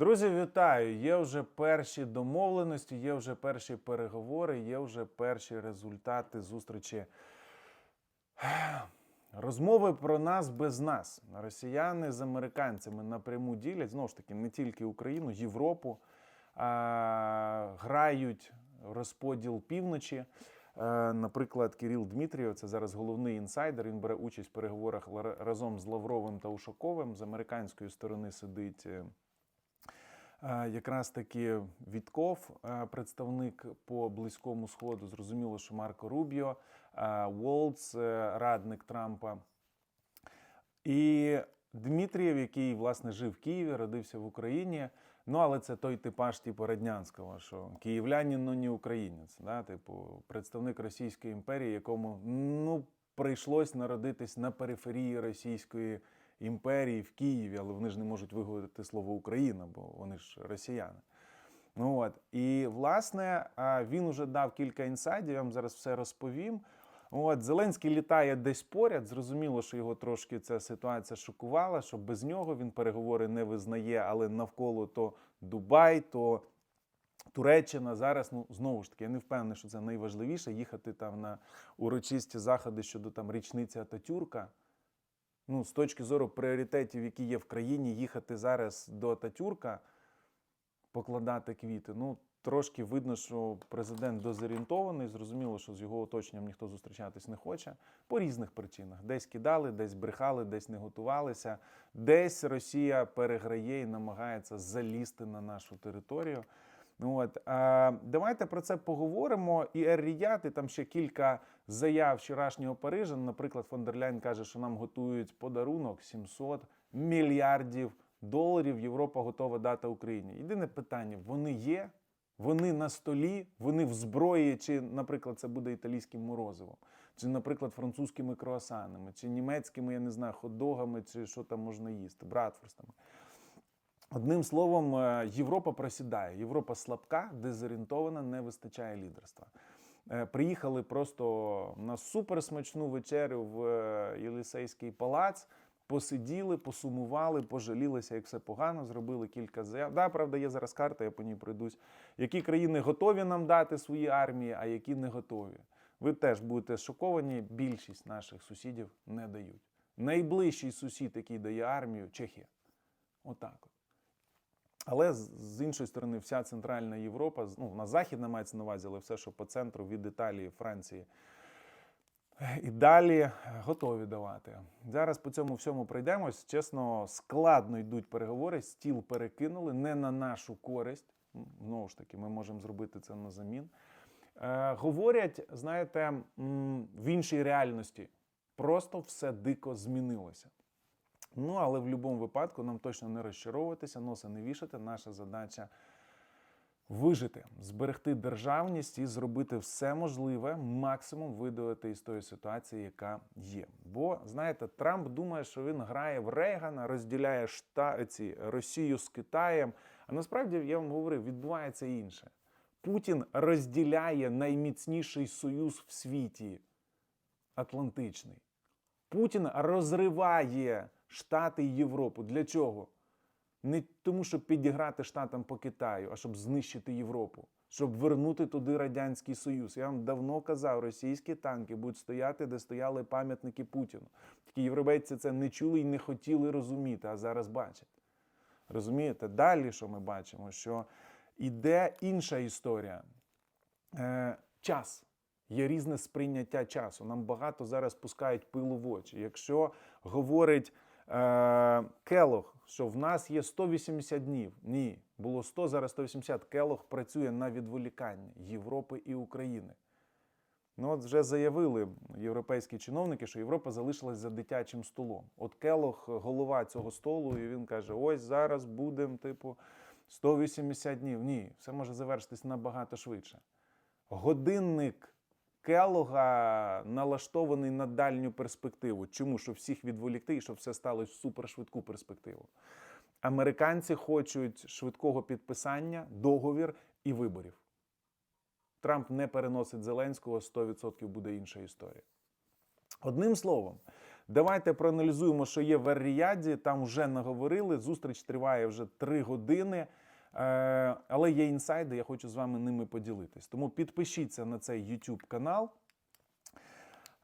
Друзі, вітаю! Є вже перші домовленості, є вже перші переговори, є вже перші результати зустрічі. Розмови про нас без нас. Росіяни з американцями напряму ділять знову ж таки не тільки Україну, Європу, а, грають розподіл півночі. Е, Наприклад, Кирил Дмитрієв, це зараз головний інсайдер. Він бере участь в переговорах разом з Лавровим та Ушаковим. З американської сторони сидить е, якраз таки Вітков, е, представник по близькому сходу. Зрозуміло, що Марко Рубіо, е, Волц, е, радник Трампа. І Дмитрієв, який власне жив в Києві, родився в Україні. Ну, але це той типаж, типу Раднянського, що київлянин, но не українець. Да? Типу, представник Російської імперії, якому ну, прийшлось народитись на периферії Російської імперії в Києві, але вони ж не можуть виговорити слово Україна, бо вони ж росіяни. Ну от і власне він уже дав кілька інсайдів. Я вам зараз все розповім. От Зеленський літає десь поряд. Зрозуміло, що його трошки ця ситуація шокувала, що без нього він переговори не визнає, але навколо то Дубай, то Туреччина зараз. Ну знову ж таки, я не впевнений, що це найважливіше їхати там на урочисті заходи щодо там річниці Ататюрка. Ну, з точки зору пріоритетів, які є в країні, їхати зараз до Ататюрка, покладати квіти. Ну, трошки видно, що президент дезорієнтований. Зрозуміло, що з його оточенням ніхто зустрічатись не хоче по різних причинах. Десь кидали, десь брехали, десь не готувалися. Десь Росія переграє і намагається залізти на нашу територію. Ну От а, давайте про це поговоримо. І Ер-Ріяд, і там ще кілька заяв вчорашнього Парижа. Наприклад, фон дер Ляйн каже, що нам готують подарунок 700 мільярдів доларів. Європа готова дати Україні. Єдине питання: вони є, вони на столі, вони в зброї, чи, наприклад, це буде італійським морозивом, чи, наприклад, французькими круасанами, чи німецькими, я не знаю, хот-догами, чи що там можна їсти, братфорстами. Одним словом, е, Європа просідає. Європа слабка, дезорієнтована, не вистачає лідерства. Е, Приїхали просто на суперсмачну вечерю в е, Єлисейський палац. Посиділи, посумували, пожалілися, як все погано, зробили кілька заяв. Да, правда, є зараз карта, я по ній пройдусь. Які країни готові нам дати свої армії, а які не готові. Ви теж будете шоковані. Більшість наших сусідів не дають. Найближчий сусід, який дає армію, Чехія. Отак от. Але з- іншої сторони, вся Центральна Європа, ну, на західна мається на увазі, але все, що по центру від Італії, Франції. І далі е, готові давати. Зараз по цьому всьому пройдемось. Чесно, складно йдуть переговори, стіл перекинули не на нашу користь. Знову ж таки, ми можемо зробити це на замін. Е, говорять, знаєте, в іншій реальності. Просто все дико змінилося. Ну, але в будь-якому випадку нам точно не розчаровуватися, носа не вішати. Наша задача вижити, зберегти державність і зробити все можливе, максимум видавити із тої ситуації, яка є. Бо знаєте, Трамп думає, що він грає в Рейгана, розділяє шта... ці, Росію з Китаєм. А насправді я вам говорив, відбувається інше. Путін розділяє найміцніший союз в світі Атлантичний. Путін розриває Штати і Європу. Для чого? Не тому, щоб підіграти Штатам по Китаю, а щоб знищити Європу, щоб вернути туди Радянський Союз. Я вам давно казав, російські танки будуть стояти, де стояли пам'ятники Путіну. Тільки європейці це не чули і не хотіли розуміти, а зараз бачать. Розумієте? Далі, що ми бачимо, що іде інша історія. Е, час. Є різне сприйняття часу. Нам багато зараз пускають пилу в очі. Якщо говорить Келох, що в нас є 180 днів. Ні, було 100, зараз 180. Келох працює на відволікання Європи і України. Ну, от вже заявили європейські чиновники, що Європа залишилась за дитячим столом. От Келох, голова цього столу, і він каже: ось зараз будемо, типу, 180 днів. Ні, все може завершитись набагато швидше. Годинник Келога налаштований на дальню перспективу. Чому? Щоб всіх відволікти і щоб все стало в супершвидку перспективу. Американці хочуть швидкого підписання, договір і виборів. Трамп не переносить Зеленського, 100% буде інша історія. Одним словом, Давайте проаналізуємо, що є в Ер-Ріяді. Там вже наговорили. Зустріч триває вже три години. Е, але є інсайди, я хочу з вами ними поділитись. Тому підпишіться на цей YouTube канал.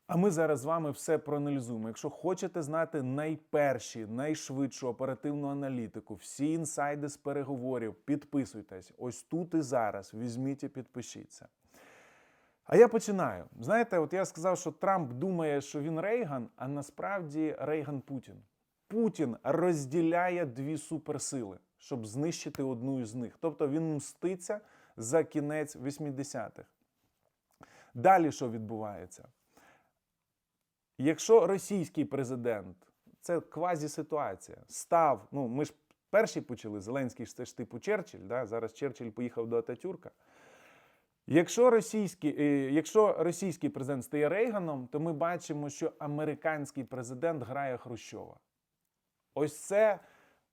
А ми зараз з вами все проаналізуємо. Якщо хочете знати найперші, найшвидшу оперативну аналітику, всі інсайди з переговорів, підписуйтесь. Ось тут і зараз. Візьміть і підпишіться. А я починаю. Знаєте, от я сказав, що Трамп думає, що він Рейган, а насправді Рейган Путін. Путін розділяє дві суперсили, щоб знищити одну із них. Тобто він мститься за кінець 80-х. Далі що відбувається? Якщо російський президент, це квазі-ситуація, став, ну ми ж перші почали, Зеленський це ж типу Черчилль, да? зараз Черчилль поїхав до Ататюрка. Якщо російський, е, якщо російський президент стає Рейганом, то ми бачимо, що американський президент грає Хрущова. Ось це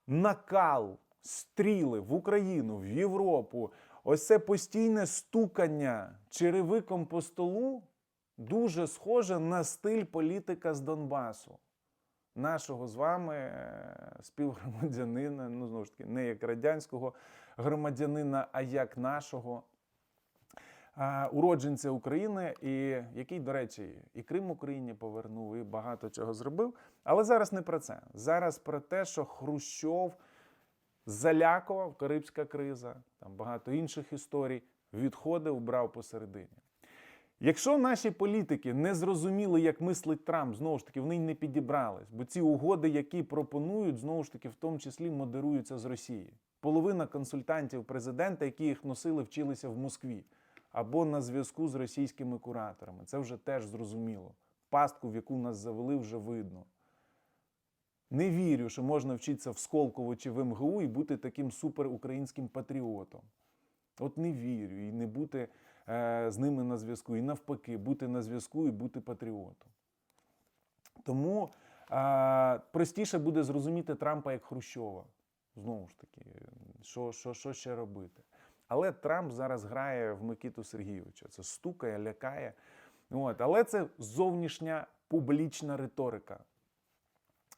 накал, стріли в Україну, в Європу. Ось це постійне стукання черевиком по столу дуже схоже на стиль політика з Донбасу. Нашого з вами е, співгромадянина, ну знову ж таки, не як радянського громадянина, а як нашого уродженця України, і який, до речі, і Крим Україні повернув, і багато чого зробив. Але зараз не про це. Зараз про те, що Хрущов залякував Карибська криза, там багато інших історій, відходив, брав посередині. Якщо наші політики не зрозуміли, як мислить Трамп, знову ж таки, вони й не підібрались, бо ці угоди, які пропонують, знову ж таки, в тому числі модеруються з Росії. Половина консультантів президента, які їх носили, вчилися в Москві або на зв'язку з російськими кураторами. Це вже теж зрозуміло. Пастку, в яку нас завели, вже видно. Не вірю, що можна вчитися в Сколково чи в МГУ і бути таким суперукраїнським патріотом. От не вірю і не бути е, з ними на зв'язку. І навпаки, бути на зв'язку і бути патріотом. Тому е, простіше буде зрозуміти Трампа як Хрущова. Знову ж таки, що, що, що ще робити. Але Трамп зараз грає в Микиту Сергійовича. Це стукає, лякає. От. Але це зовнішня публічна риторика.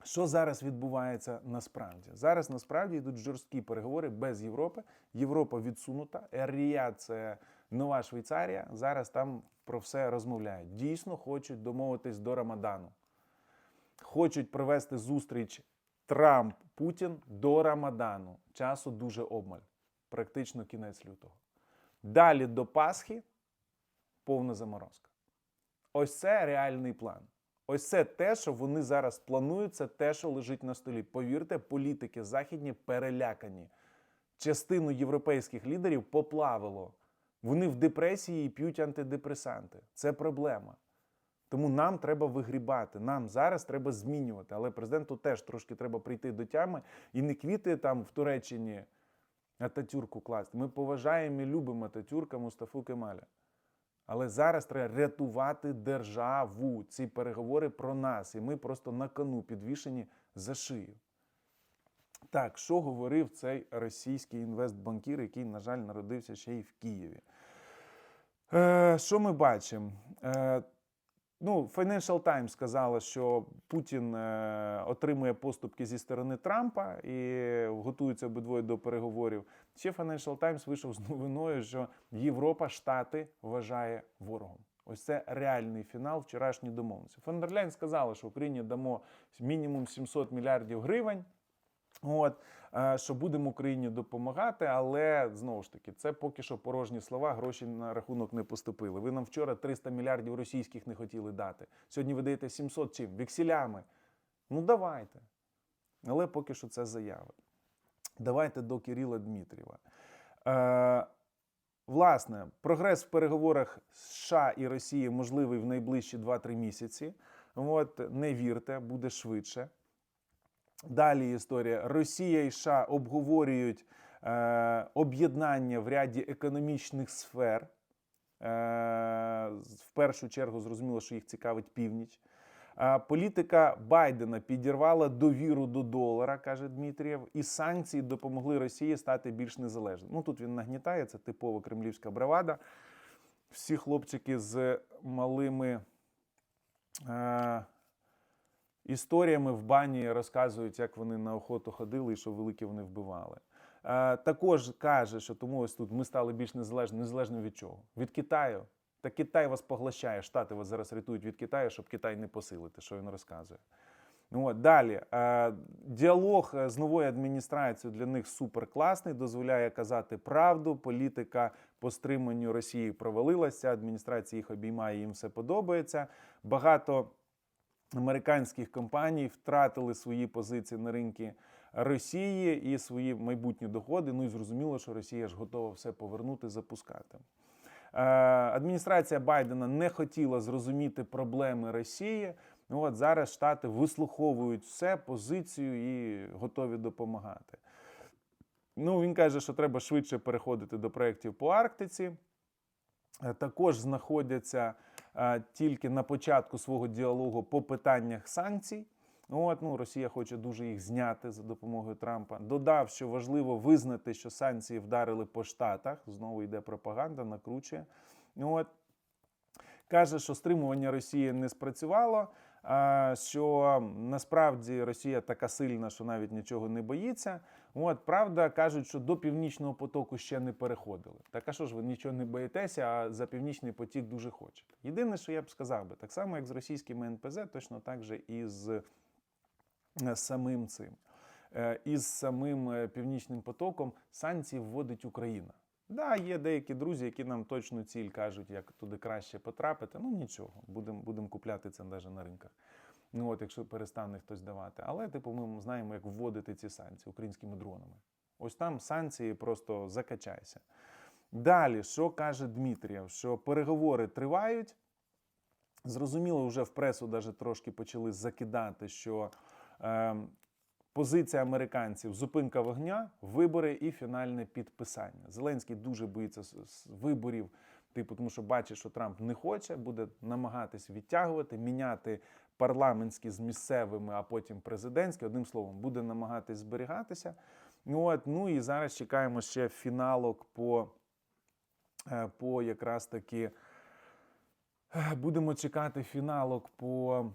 Що зараз відбувається насправді? Зараз насправді йдуть жорсткі переговори без Європи. Європа відсунута. Ер-Ріяд – це нова Швейцарія. Зараз там про все розмовляють. Дійсно хочуть домовитись до Рамадану. Хочуть провести зустріч Трамп-Путін до Рамадану. Часу дуже обмаль. Практично кінець лютого. Далі до Пасхи повна заморозка. Ось це реальний план. Ось це те, що вони зараз планують, це те, що лежить на столі. Повірте, політики західні перелякані. Частину європейських лідерів поплавило. Вони в депресії і п'ють антидепресанти. Це проблема. Тому нам треба вигрібати. Нам зараз треба змінювати. Але президенту теж трошки треба прийти до тями і не квіти там в Туреччині Ататюрку класти. Ми поважаємо і любимо Ататюрка Мустафу Кемаля. Але зараз треба рятувати державу. Ці переговори про нас. І ми просто на кону підвішені за шию. Так, що говорив цей російський інвестбанкір, який, на жаль, народився ще й в Києві? Е, Що ми бачимо? Е, Ну, Financial Times сказала, що Путін е, отримує поступки зі сторони Трампа і готуються обидвоє до переговорів. Ще Financial Times вийшов з новиною, що Європа Штати вважає ворогом. Ось це реальний фінал вчорашньої домовленості. Фондерляйн сказала, що Україні дамо мінімум 700 мільярдів гривень. От е, що будемо Україні допомагати, але знову ж таки, це поки що порожні слова. Гроші на рахунок не поступили. Ви нам вчора 300 мільярдів російських не хотіли дати. Сьогодні ви даєте 700 чим? Векселями. Ну давайте. Але поки що це заяви. Давайте до Кирила Дмитрієва. Е, Власне, прогрес в переговорах США і Росії можливий в найближчі 2-3 місяці. От, не вірте, буде швидше. Далі історія. Росія і США обговорюють е, об'єднання в ряді економічних сфер. Е, в першу чергу зрозуміло, що їх цікавить північ. Е, політика Байдена підірвала довіру до долара, каже Дмитрієв, і санкції допомогли Росії стати більш незалежною. Ну тут він нагнітає, це типова кремлівська бравада. Всі хлопчики з малими. Е, історіями в бані розказують, як вони на охоту ходили і що великі вони вбивали. Е, Також каже, що тому ось тут ми стали більш незалежними. Незалежно від чого? Від Китаю. Та Китай вас поглощає. Штати вас зараз рятують від Китаю, щоб Китай не посилити, що він розказує. Ну, От, далі. Е, Діалог е, з новою адміністрацією для них супер класний, дозволяє казати правду. Політика по стриманню Росії провалилася. Адміністрація їх обіймає, їм все подобається. Багато американських компаній втратили свої позиції на ринку Росії і свої майбутні доходи. Ну і зрозуміло, що Росія ж готова все повернути, запускати. Е, Адміністрація Байдена не хотіла зрозуміти проблеми Росії. Ну от зараз Штати вислуховують все, позицію і готові допомагати. Ну, він каже, що треба швидше переходити до проєктів по Арктиці. Е, Також знаходяться тільки на початку свого діалогу по питаннях санкцій. От, ну, Росія хоче дуже їх зняти за допомогою Трампа. Додав, що важливо визнати, що санкції вдарили по штатах. Знову йде пропаганда, накручує. От. Каже, що стримування Росії не спрацювало, що насправді Росія така сильна, що навіть нічого не боїться. От, правда, кажуть, що до північного потоку ще не переходили. Так а що ж ви нічого не боїтеся, а за північний потік дуже хочете. Єдине, що я б сказав би, так само, як з російськими НПЗ, точно так же і з е, самим цим. Е, Із самим е, північним потоком санкції вводить Україна. Да, є деякі друзі, які нам точну ціль кажуть, як туди краще потрапити. Ну нічого, будемо будем купляти це навіть на ринках. Ну от, якщо перестане хтось давати. Але, типу, ми знаємо, як вводити ці санкції українськими дронами. Ось там санкції просто закачайся. Далі, що каже Дмитрієв? Що переговори тривають. Зрозуміло, вже в пресу навіть трошки почали закидати, що е, позиція американців зупинка вогня, вибори і фінальне підписання. Зеленський дуже боїться с- виборів, типу, тому що бачить, що Трамп не хоче, буде намагатись відтягувати, міняти парламентські з місцевими, а потім президентські. Одним словом, буде намагатись зберігатися. Ну, От, ну і зараз чекаємо ще фіналок по, е, по якраз таки. Е, Будемо чекати фіналок по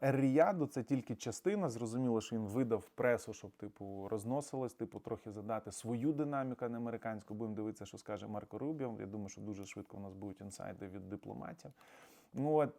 Ер-Ріяду. Це тільки частина. Зрозуміло, що він видав пресу, щоб типу розносилось, типу, трохи задати свою динаміку на американську. Будемо дивитися, що скаже Марко Рубіо. Я думаю, що дуже швидко у нас будуть інсайди від дипломатів. Ну от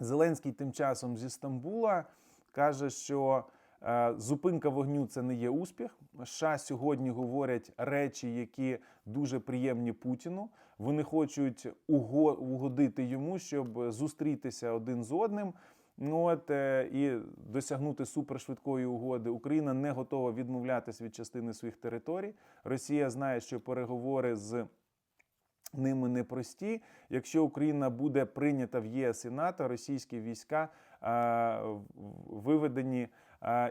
Зеленський тим часом зі Стамбула каже, що е, зупинка вогню це не є успіх. США сьогодні говорять речі, які дуже приємні Путіну. Вони хочуть угодити йому, щоб зустрітися один з одним. Ну от е, і досягнути супершвидкої угоди. Україна не готова відмовлятися від частини своїх територій. Росія знає, що переговори з ними непрості. Якщо Україна буде прийнята в ЄС і НАТО, російські війська а, виведені,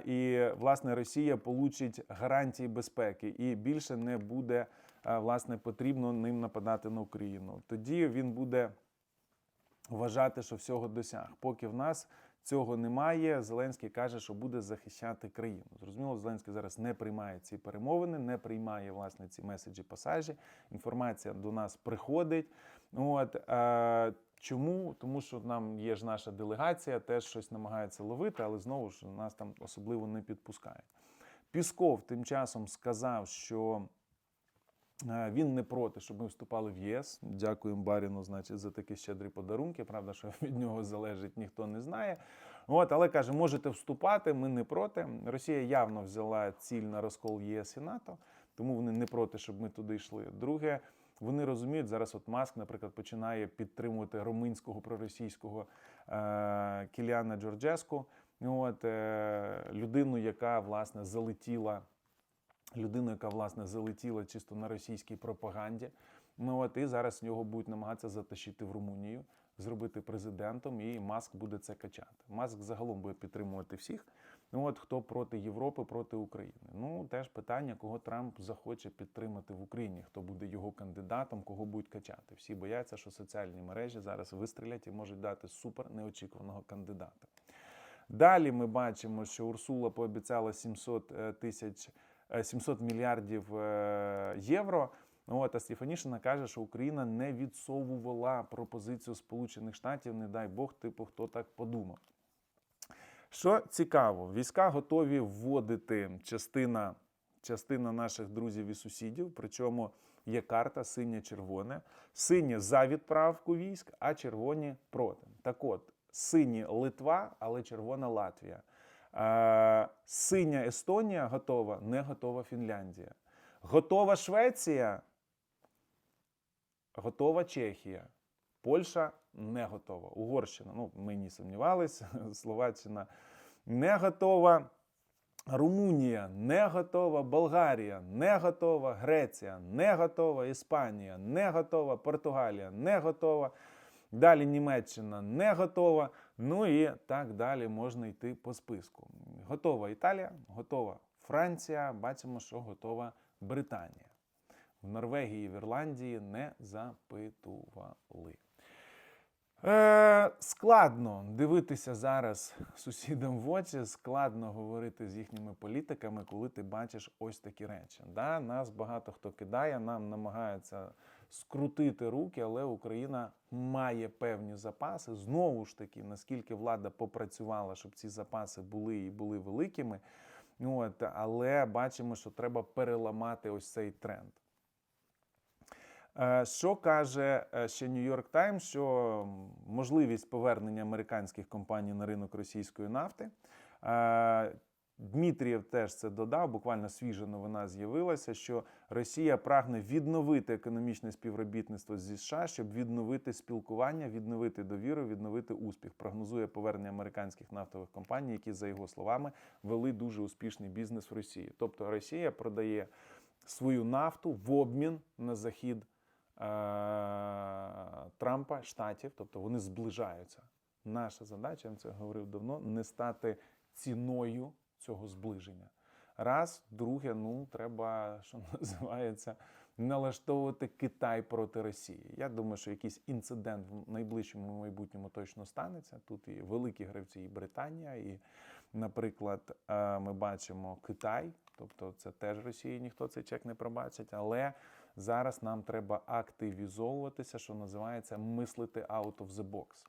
і власне Росія получить гарантії безпеки і більше не буде власне потрібно ним нападати на Україну. Тоді він буде вважати, що всього досяг. Поки в нас цього немає, Зеленський каже, що буде захищати країну. Зрозуміло, Зеленський зараз не приймає ці перемовини, не приймає власне ці меседжі пасажі. Інформація до нас приходить. От е, чому? Тому що нам є ж наша делегація, теж щось намагається ловити, але знову ж нас там особливо не підпускають. Пісков тим часом сказав, що Він не проти, щоб ми вступали в ЄС. Дякуємо Баріну, значить, за такі щедрі подарунки. Правда, що від нього залежить, ніхто не знає. От, але каже, можете вступати, ми не проти. Росія явно взяла ціль на розкол ЄС і НАТО, тому вони не проти, щоб ми туди йшли. Друге, вони розуміють, зараз от Маск, наприклад, починає підтримувати румунського проросійського е- Кіліана Джорджеску. От, е- людину, яка власне залетіла людину, яка власне залетіла чисто на російській пропаганді. Ну от і зараз його будуть намагатися затащити в Румунію, зробити президентом, і Маск буде це качати. Маск загалом буде підтримувати всіх. Ну от хто проти Європи, проти України. Ну теж питання, кого Трамп захоче підтримати в Україні, хто буде його кандидатом, кого будуть качати. Всі бояться, що соціальні мережі зараз вистрілять і можуть дати супер неочікуваного кандидата. Далі ми бачимо, що Урсула пообіцяла 700 е, тисяч 700 мільярдів е, євро. От, а Стефанішина каже, що Україна не відсовувала пропозицію Сполучених Штатів, не дай Бог, типу, хто так подумав. Що цікаво, війська готові вводити частина, частина наших друзів і сусідів, причому є карта синє-червоне. Синє за відправку військ, а червоні проти. Так от, сині Литва, але червона Латвія. Синя Естонія готова, не готова Фінляндія. Готова Швеція, готова Чехія. Польща не готова. Угорщина, ну, ми не сумнівалися, Словаччина не готова. Румунія не готова, Болгарія не готова, Греція не готова, Іспанія не готова, Португалія не готова. Далі Німеччина не готова. Ну і так далі можна йти по списку. Готова Італія, готова Франція. Бачимо, що готова Британія. В Норвегії, в Ірландії не запитували. Е, складно дивитися зараз сусідам в очі, складно говорити з їхніми політиками, коли ти бачиш ось такі речі. Да, нас багато хто кидає, нам намагаються скрутити руки, але Україна має певні запаси. Знову ж таки, наскільки влада попрацювала, щоб ці запаси були і були великими. От, але бачимо, що треба переламати ось цей тренд. Е, Що каже е, ще Нью-Йорк Таймс, що можливість повернення американських компаній на ринок російської нафти. Дмитрієв теж це додав. Буквально свіжа новина з'явилася, що Росія прагне відновити економічне співробітництво зі США, щоб відновити спілкування, відновити довіру, відновити успіх. Прогнозує повернення американських нафтових компаній, які, за його словами, вели дуже успішний бізнес в Росії. Тобто Росія продає свою нафту в обмін на захід е- Трампа, штатів, тобто вони зближаються. Наша задача, я вам це говорив давно, не стати ціною цього зближення. Раз, друге, ну треба, що називається, налаштовувати Китай проти Росії. Я думаю, що якийсь інцидент в найближчому майбутньому точно станеться. Тут і великі гравці, і Британія, і, наприклад, е, ми бачимо Китай, тобто це теж Росії, ніхто цей чек не пробачить, але зараз нам треба активізовуватися, що називається мислити out of the box.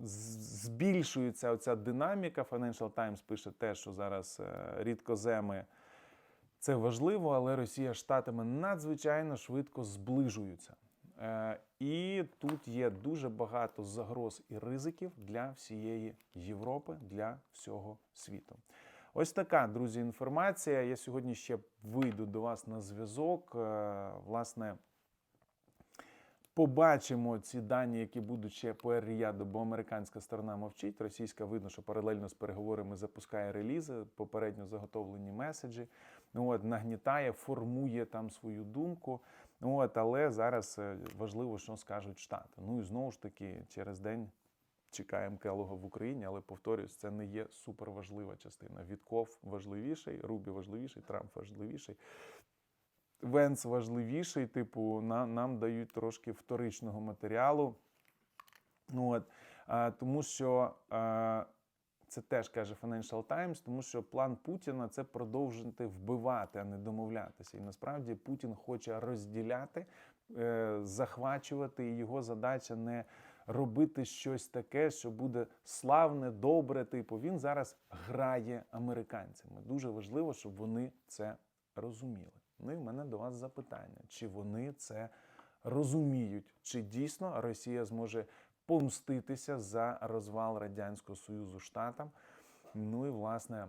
Збільшується оця динаміка. Financial Times пише те, що зараз е, рідкоземи це важливо, але Росія з Штатами надзвичайно швидко зближуються. Е, І тут є дуже багато загроз і ризиків для всієї Європи, для всього світу. Ось така, друзі, інформація. Я сьогодні ще вийду до вас на зв'язок. Е, Власне, побачимо ці дані, які будуть ще по Ер-Ріяду, бо американська сторона мовчить. Російська видно, що паралельно з переговорами запускає релізи, попередньо заготовлені меседжі. От, нагнітає, формує там свою думку. От, але зараз е, важливо, що скажуть Штати. Ну і знову ж таки, через день чекаємо Келога в Україні, але повторюсь, це не є суперважлива частина. Вітков важливіший, Рубі важливіший, Трамп важливіший. Венс важливіший, типу, на, нам дають трошки вторичного матеріалу. Ну, от, а, тому що а, це теж каже Financial Times, тому що план Путіна це продовжити вбивати, а не домовлятися. І насправді Путін хоче розділяти, е, захвачувати, і його задача не робити щось таке, що буде славне, добре. Типу, він зараз грає американцями. Дуже важливо, щоб вони це розуміли. Ну і в мене до вас запитання: чи вони це розуміють, чи дійсно Росія зможе помститися за розвал Радянського Союзу штатам? Ну і власне.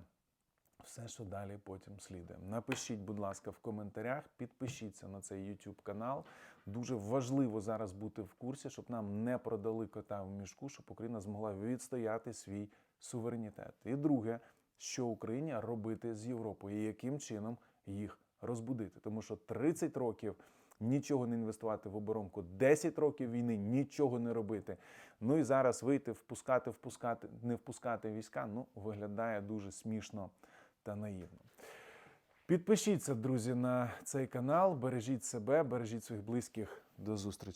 Все, що далі потім слідує. Напишіть, будь ласка, в коментарях, підпишіться на цей YouTube канал. Дуже важливо зараз бути в курсі, щоб нам не продали кота в мішку, щоб Україна змогла відстояти свій суверенітет. І друге, що Україні робити з Європою, і яким чином їх розбудити. Тому що 30 років нічого не інвестувати в оборонку, 10 років війни нічого не робити. Ну і зараз вийти, впускати, впускати, не впускати війська, ну виглядає дуже смішно та наївно. Підпишіться, друзі, на цей канал, бережіть себе, бережіть своїх близьких. До зустрічі.